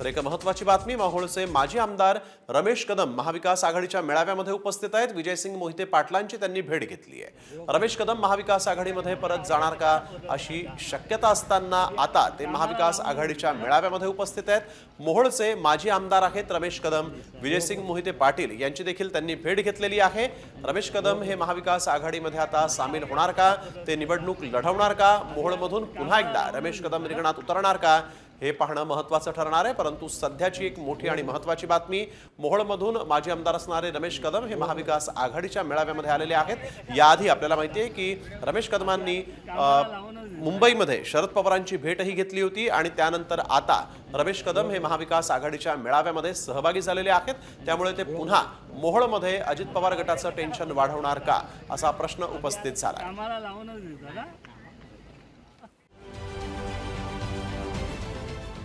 तर एक महत्वाची बातमी माहोळचे माजी आमदार रमेश कदम महाविकास आघाडीच्या मेळाव्यामध्ये उपस्थित आहेत. विजयसिंग मोहिते पाटलांची त्यांनी भेट घेतली आहे. रमेश कदम महाविकास आघाडीमध्ये परत जाणार का? अशी शक्यता असताना आता ते महाविकास आघाडीच्या मेळाव्यामध्ये उपस्थित आहेत. मोहोळचे माजी आमदार आहेत रमेश कदम विजयसिंग मोहिते पाटील यांची देखील त्यांनी भेट घेतलेली आहे. रमेश कदम हे महाविकास आघाडीमध्ये आता सामील होणार का? ते निवडणूक लढवणार का? मोहोळमधून पुन्हा एकदा रमेश कदम रिंगणात उतरणार का? हे पाहणं महत्वाचं ठरणार आहे परंतु सध्याची एक मोठी आणि महत्वाची बातमी मोहोळमधून माजी आमदार असणारे रमेश कदम हे महाविकास आघाडीच्या मेळाव्यामध्ये आलेले आहेत. याआधी आपल्याला माहिती आहे की रमेश कदमांनी मुंबईमध्ये शरद पवारांची भेटही घेतली होती आणि त्यानंतर आता रमेश कदम हे महाविकास आघाडीच्या मेळाव्यामध्ये सहभागी झालेले आहेत. त्यामुळे ते पुन्हा मोहोळमध्ये अजित पवार गटाचं टेन्शन वाढवणार का असा प्रश्न उपस्थित झाला.